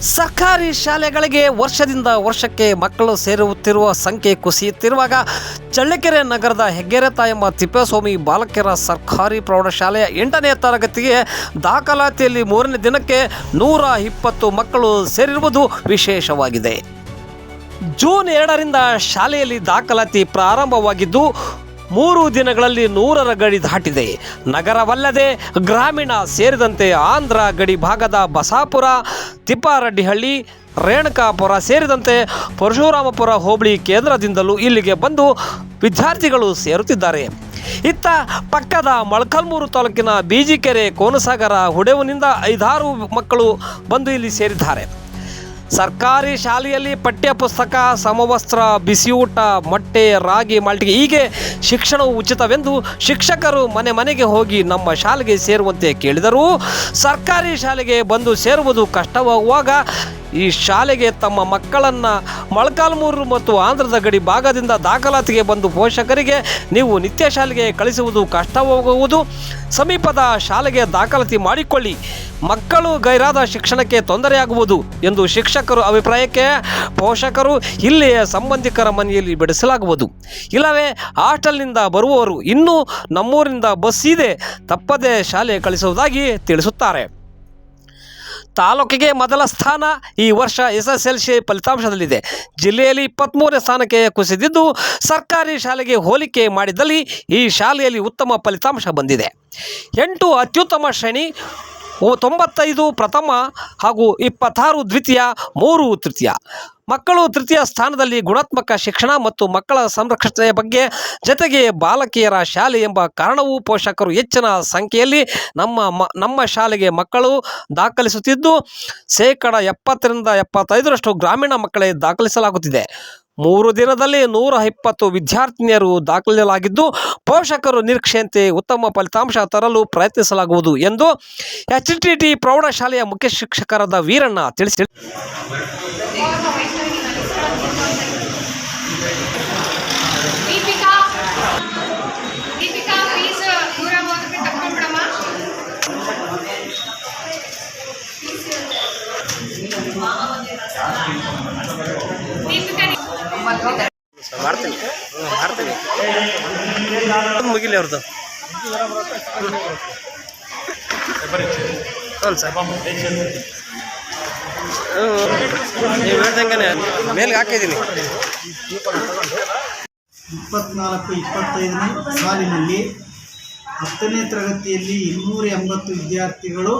ಸರ್ಕಾರಿ ಶಾಲೆಗಳಿಗೆ ವರ್ಷದಿಂದ ವರ್ಷಕ್ಕೆ ಮಕ್ಕಳು ಸೇರುತ್ತಿರುವ ಸಂಖ್ಯೆ ಕುಸಿಯುತ್ತಿರುವಾಗ ಚಳ್ಳಕೆರೆ ನಗರದ ಹೆಗ್ಗೆರೆತ ಎಂಬ ತಿಪ್ಪೇಸ್ವಾಮಿ ಬಾಲಕಿಯರ ಸರ್ಕಾರಿ ಪ್ರೌಢಶಾಲೆಯ ಎಂಟನೇ ತರಗತಿಗೆ ದಾಖಲಾತಿಯಲ್ಲಿ ಮೂರನೇ ದಿನಕ್ಕೆ ನೂರ ಇಪ್ಪತ್ತು ಮಕ್ಕಳು ಸೇರಿರುವುದು ವಿಶೇಷವಾಗಿದೆ. ಜೂನ್ ಎರಡರಿಂದ ಶಾಲೆಯಲ್ಲಿ ದಾಖಲಾತಿ ಪ್ರಾರಂಭವಾಗಿದ್ದು ಮೂರು ದಿನಗಳಲ್ಲಿ ನೂರರ ಗಡಿ ದಾಟಿದೆ. ನಗರವಲ್ಲದೆ ಗ್ರಾಮೀಣ ಸೇರಿದಂತೆ ಆಂಧ್ರ ಗಡಿ ಭಾಗದ ಬಸಾಪುರ, ತಿಪ್ಪಾರೆಡ್ಡಿಹಳ್ಳಿ, ರೇಣುಕಾಪುರ ಸೇರಿದಂತೆ ಪರಶುರಾಮಪುರ ಹೋಬಳಿ ಕೇಂದ್ರದಿಂದಲೂ ಇಲ್ಲಿಗೆ ಬಂದು ವಿದ್ಯಾರ್ಥಿಗಳು ಸೇರುತ್ತಿದ್ದಾರೆ. ಇತ್ತ ಪಕ್ಕದ ಮೊಳಕಲ್ಮೂರು ತಾಲೂಕಿನ ಬೀಜಿಕೆರೆ ಕೋನಸಾಗರ ಹುಡೆವನಿಂದ ಐದಾರು ಮಕ್ಕಳು ಬಂದು ಇಲ್ಲಿ ಸೇರಿದ್ದಾರೆ. ಸರ್ಕಾರಿ ಶಾಲೆಯಲ್ಲಿ ಪಠ್ಯಪುಸ್ತಕ, ಸಮವಸ್ತ್ರ, ಬಿಸಿಯೂಟ, ಮೊಟ್ಟೆ, ರಾಗಿ, ಮಾಲ್ಟಿಗೆ ಹೀಗೆ ಶಿಕ್ಷಣವು ಉಚಿತವೆಂದು ಶಿಕ್ಷಕರು ಮನೆ ಮನೆಗೆ ಹೋಗಿ ನಮ್ಮ ಶಾಲೆಗೆ ಸೇರುವಂತೆ ಕೇಳಿದರು. ಸರ್ಕಾರಿ ಶಾಲೆಗೆ ಬಂದು ಸೇರುವುದು ಕಷ್ಟವಾಗುವಾಗ ಈ ಶಾಲೆಗೆ ತಮ್ಮ ಮಕ್ಕಳನ್ನು ಮೊಳಕಾಲ್ಮೂರು ಮತ್ತು ಆಂಧ್ರದ ಗಡಿ ಭಾಗದಿಂದ ದಾಖಲಾತಿಗೆ ಬಂದು ಪೋಷಕರಿಗೆ ನೀವು ನಿತ್ಯ ಶಾಲೆಗೆ ಕಳಿಸುವುದು ಕಷ್ಟವಾಗುವುದು. ಸಮೀಪದ ಶಾಲೆಗೆ ದಾಖಲಾತಿ ಮಾಡಿಕೊಳ್ಳಿ. ಮಕ್ಕಳು ಗೈರಾದ ಶಿಕ್ಷಣಕ್ಕೆ ತೊಂದರೆಯಾಗುವುದು ಎಂದು ಶಿಕ್ಷಕರು ಅಭಿಪ್ರಾಯಕ್ಕೆ ಪೋಷಕರು ಇಲ್ಲಿಯ ಸಂಬಂಧಿಕರ ಮನೆಯಲ್ಲಿ ಬಿಡಿಸಲಾಗುವುದು. ಇಲ್ಲವೇ ಹಾಸ್ಟೆಲ್ನಿಂದ ಬರುವವರು ಇನ್ನೂ ನಮ್ಮೂರಿಂದ ಬಸ್ ಇದೆ ತಪ್ಪದೇ ಶಾಲೆ ಕಳಿಸುವುದಾಗಿ ತಿಳಿಸುತ್ತಾರೆ. ತಾಲೂಕಿಗೆ ಮೊದಲ ಸ್ಥಾನ ಈ ವರ್ಷ ಎಸ್ ಎಸ್ ಎಲ್ ಸಿ ಫಲಿತಾಂಶದಲ್ಲಿದೆ. ಜಿಲ್ಲೆಯಲ್ಲಿ ಇಪ್ಪತ್ತ್ಮೂರನೇ ಸ್ಥಾನಕ್ಕೆ ಕುಸಿದಿದ್ದು, ಸರ್ಕಾರಿ ಶಾಲೆಗೆ ಹೋಲಿಕೆ ಮಾಡಿದಲ್ಲಿ ಈ ಶಾಲೆಯಲ್ಲಿ ಉತ್ತಮ ಫಲಿತಾಂಶ ಬಂದಿದೆ. ಎಂಟು ಅತ್ಯುತ್ತಮ ಶ್ರೇಣಿ ತೊಂಬತ್ತೈದು ಪ್ರಥಮ ಹಾಗೂ ಇಪ್ಪತ್ತಾರು ದ್ವಿತೀಯ, ಮೂರು ತೃತೀಯ. ಮಕ್ಕಳು ತೃತೀಯ ಸ್ಥಾನದಲ್ಲಿ ಗುಣಾತ್ಮಕ ಶಿಕ್ಷಣ ಮತ್ತು ಮಕ್ಕಳ ಸಂರಕ್ಷಣೆಯ ಬಗ್ಗೆ ಜೊತೆಗೆ ಬಾಲಕಿಯರ ಶಾಲೆ ಎಂಬ ಕಾರಣವು ಪೋಷಕರು ಹೆಚ್ಚಿನ ಸಂಖ್ಯೆಯಲ್ಲಿ ನಮ್ಮ ಮ ನಮ್ಮ ಶಾಲೆಗೆ ಮಕ್ಕಳು ದಾಖಲಿಸುತ್ತಿದ್ದು, ಶೇಕಡ ಎಪ್ಪತ್ತರಿಂದ ಎಪ್ಪತ್ತೈದರಷ್ಟು ಗ್ರಾಮೀಣ ಮಕ್ಕಳೇ ದಾಖಲಿಸಲಾಗುತ್ತಿದೆ. ಮೂರು ದಿನದಲ್ಲಿ ನೂರ ಇಪ್ಪತ್ತು ವಿದ್ಯಾರ್ಥಿನಿಯರು ದಾಖಲಿಸಲಾಗಿದ್ದು, ಪೋಷಕರು ನಿರೀಕ್ಷೆಯಂತೆ ಉತ್ತಮ ಫಲಿತಾಂಶ ತರಲು ಪ್ರಯತ್ನಿಸಲಾಗುವುದು ಎಂದು ಎಚ್ ಟಿ ಟಿ ಪ್ರೌಢಶಾಲೆಯ ಮುಖ್ಯ ಶಿಕ್ಷಕರಾದ ವೀರಣ್ಣ ತಿಳಿಸಿ ದೀಪಿಕಾ ದೀಪಿಕಾ ಮಾಡ್ತೀನಿ. ಮುಗಿಲಿ ಅವ್ರದ್ದು ನೀವು ಹೇಳ್ದಂಗೆ ಮೇಲ್ಗೆ ಹಾಕಿದ್ದೀನಿ. ಇಪ್ಪತ್ನಾಲ್ಕು, ಇಪ್ಪತ್ತೈದನೇ ಸಾಲಿನಲ್ಲಿ ಹತ್ತನೇ ತರಗತಿಯಲ್ಲಿ ಇನ್ನೂರ ಎಂಬತ್ತು ವಿದ್ಯಾರ್ಥಿಗಳು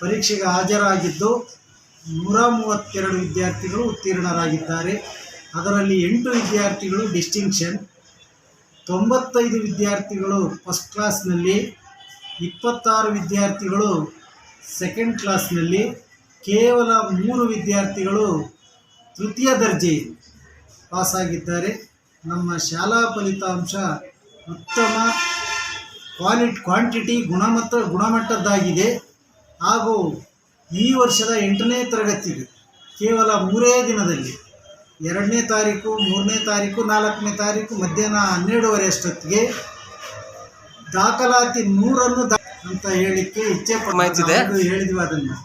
ಪರೀಕ್ಷೆಗೆ ಹಾಜರಾಗಿದ್ದು ನೂರ ಮೂವತ್ತೆರಡು ವಿದ್ಯಾರ್ಥಿಗಳು ಉತ್ತೀರ್ಣರಾಗಿದ್ದಾರೆ. ಅದರಲ್ಲಿ ಎಂಟು ವಿದ್ಯಾರ್ಥಿಗಳು ಡಿಸ್ಟಿಂಕ್ಷನ್ ತೊಂಬತ್ತೈದು ವಿದ್ಯಾರ್ಥಿಗಳು ಫಸ್ಟ್ ಕ್ಲಾಸ್ನಲ್ಲಿ ಇಪ್ಪತ್ತಾರು ವಿದ್ಯಾರ್ಥಿಗಳು ಸೆಕೆಂಡ್ ಕ್ಲಾಸ್ನಲ್ಲಿ ಕೇವಲ ಮೂರು ವಿದ್ಯಾರ್ಥಿಗಳು ತೃತೀಯ ದರ್ಜೆ ಪಾಸಾಗಿದ್ದಾರೆ ನಮ್ಮ ಶಾಲಾ ಫಲಿತಾಂಶ ಉತ್ತಮ ಕ್ವಾಲಿಟಿ ಕ್ವಾಂಟಿಟಿ ಗುಣಮಟ್ಟ ಗುಣಮಟ್ಟದ್ದಾಗಿದೆ. ಹಾಗೂ ಈ ವರ್ಷದ ಎಂಟನೇ ತರಗತಿಗೆ ಕೇವಲ ಮೂರೇ ದಿನದಲ್ಲಿ ಎರಡನೇ ತಾರೀಕು ಮೂರನೇ ತಾರೀಕು ನಾಲ್ಕನೇ ತಾರೀಕು ಮಧ್ಯಾಹ್ನ ಹನ್ನೆರಡುವರೆ ಅಷ್ಟೊತ್ತಿಗೆ ದಾಖಲಾತಿ ನೂರನ್ನು ಅಂತ ಹೇಳಿಕ್ಕೆ ಇಚ್ಛೆ ಪಡ್ತಿದೆ? ಹೇಳಿದ್ವಿ ಅದನ್ನು